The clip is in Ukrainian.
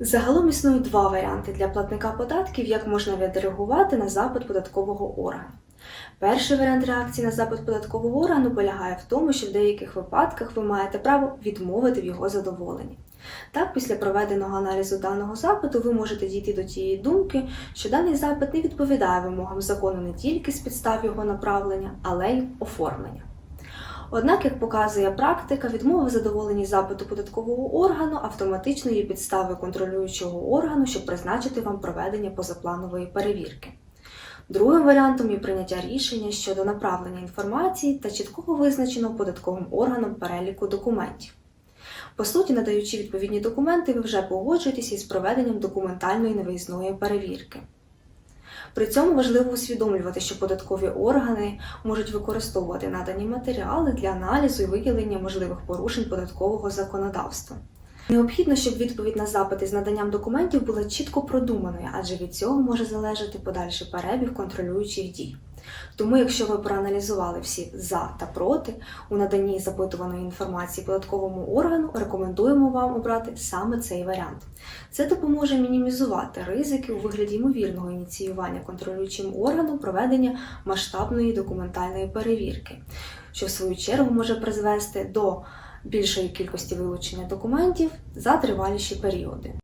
Загалом існують два варіанти для платника податків, як можна відреагувати на запит податкового органу. Перший варіант реакції на запит податкового органу полягає в тому, що в деяких випадках ви маєте право відмовити в його задоволенні. Так, після проведеного аналізу даного запиту ви можете дійти до тієї думки, що даний запит не відповідає вимогам закону не тільки з підстав його направлення, але й оформлення. Однак, як показує практика, відмова в задоволенні запиту податкового органу автоматично є підставою контролюючого органу, щоб призначити вам проведення позапланової перевірки. Другим варіантом є прийняття рішення щодо направлення інформації та чіткого визначеного податковим органом переліку документів. По суті, надаючи відповідні документи, ви вже погоджуєтеся із проведенням документальної невиїзної перевірки. При цьому важливо усвідомлювати, що податкові органи можуть використовувати надані матеріали для аналізу і виявлення можливих порушень податкового законодавства. Необхідно, щоб відповідь на запити з наданням документів була чітко продуманою, адже від цього може залежати подальший перебіг контролюючих дій. Тому, якщо ви проаналізували всі за та проти у наданні запитуваної інформації податковому органу, рекомендуємо вам обрати саме цей варіант. Це допоможе мінімізувати ризики у вигляді ймовірного ініціювання контролюючим органом проведення масштабної документальної перевірки, що в свою чергу може призвести до більшої кількості вилучення документів за триваліші періоди.